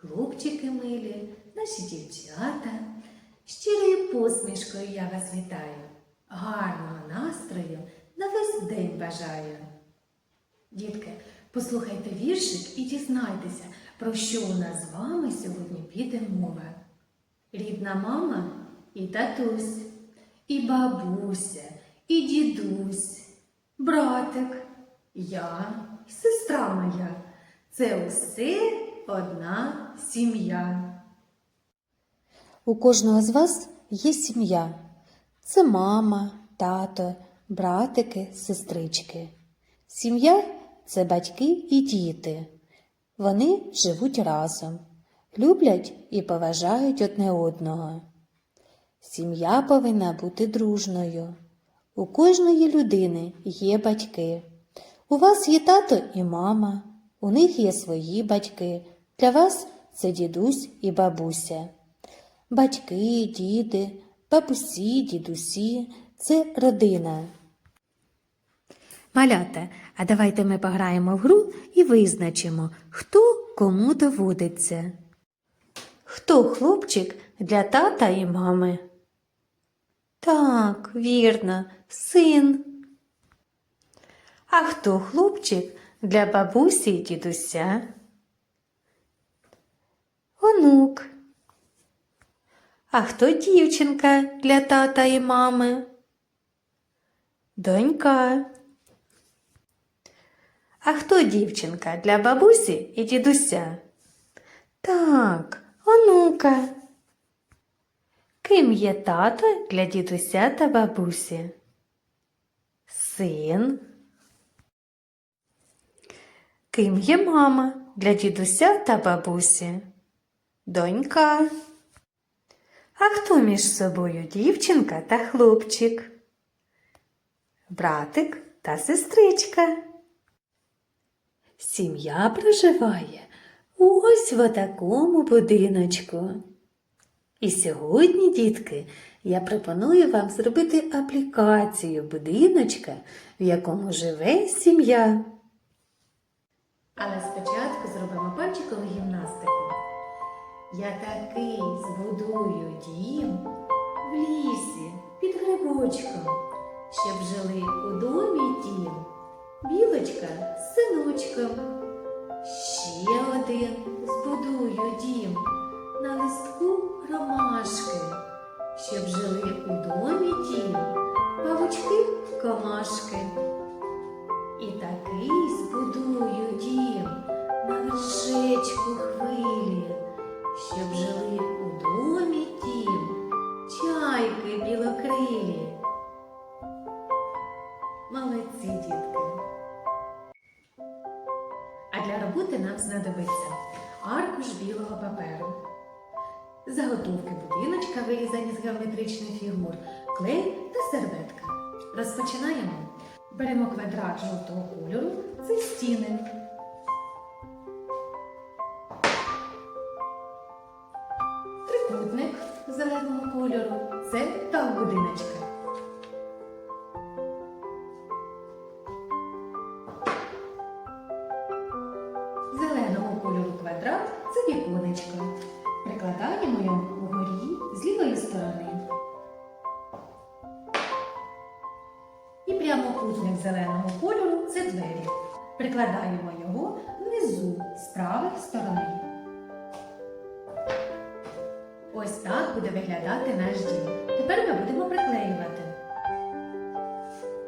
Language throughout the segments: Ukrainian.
хлопчики милі, наші дівчата. Щирою посмішкою я вас вітаю, гарного настрою на весь день бажаю. Дітки, послухайте віршик і дізнайтеся, про що у нас з вами сьогодні піде мова. Рідна мама і татусь, і бабуся, і дідусь, братик, я сестра моя. Це усе одна сім'я. У кожного з вас є сім'я. Це мама, тато, братики, сестрички. Сім'я це батьки і діти. Вони живуть разом, люблять і поважають одне одного. Сім'я повинна бути дружною. У кожної людини є батьки. У вас є тато і мама, у них є свої батьки. Для вас це дідусь і бабуся. Батьки, діди, бабусі, дідусі це родина. Малята, а давайте ми пограємо в гру і визначимо, хто кому доводиться. Хто хлопчик для тата і мами? Так, вірно, син. А хто хлопчик для бабусі і дідуся? Онук. А хто дівчинка для тата і мами? Донька. А хто дівчинка для бабусі і дідуся? Так, онука. Ким є тато для дідуся та бабусі? Син. Ким є мама для дідуся та бабусі? Донька. А хто між собою дівчинка та хлопчик? Братик та сестричка. Сім'я проживає ось в такому будиночку. І сьогодні, дітки, я пропоную вам зробити аплікацію будиночка, в якому живе сім'я. Але спочатку зробимо пальчикову грибочком, щоб жили у домі дім білочка з синочком. Ще один збудую дім на листку ромашки, щоб жили у домі дім павучки комашки. Знадобиться аркуш білого паперу, заготовки будиночка, вирізані з геометричних фігур, клей та серветка. Розпочинаємо. Беремо квадрат жовтого кольору, це стіни. Трикутник зеленого кольору це дах будиночка. Квадрат це віконечко. Прикладаємо його вгорі з лівої сторони. І прямокутник зеленого кольору це двері. Прикладаємо його внизу з правої сторони. Ось так буде виглядати наш дім. Тепер ми будемо приклеювати.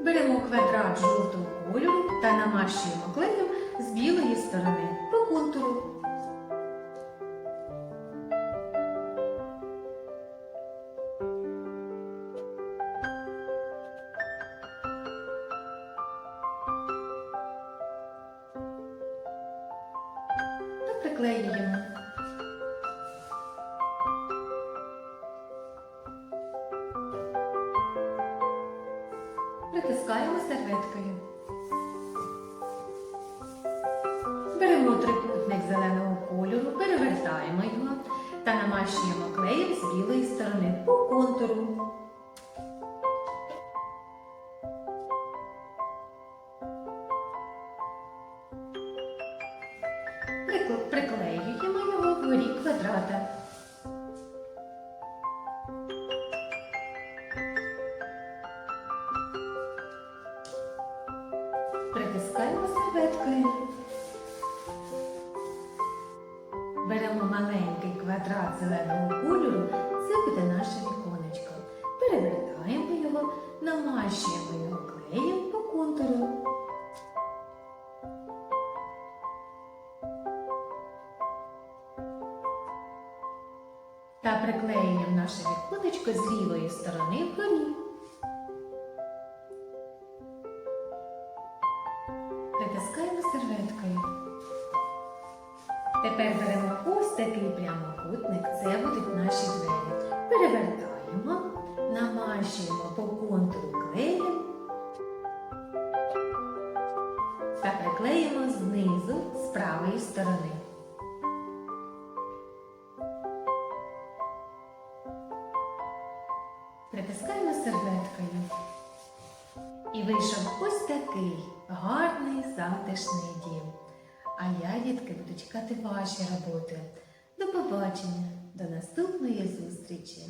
Беремо квадрат жовтого кольору та намащуємо клеєм з білої сторони та приклеюємо. Притискаємо серветкою. Беремо трикутник зеленого кольору, перевертаємо його та намащуємо клеєм з білої сторони по контуру. Приклеюємо його в вгорі квадрата. Притискаємо серветкою. Беремо маленький квадрат зеленого кольору, це буде наше віконечко. Перевертаємо його, намащуємо його клеєм Та приклеюємо наше віконечко з лівої сторони вгорі. Притискаємо серветкою. Тепер беремо ось такий прямокутник, це будуть наші двері. Перевертаємо, намащуємо по контуру клеєм та приклеїмо знизу з правої сторони. І вийшов ось такий гарний затишний дім. А я, дітки, буду чекати ваші роботи. До побачення, до наступної зустрічі!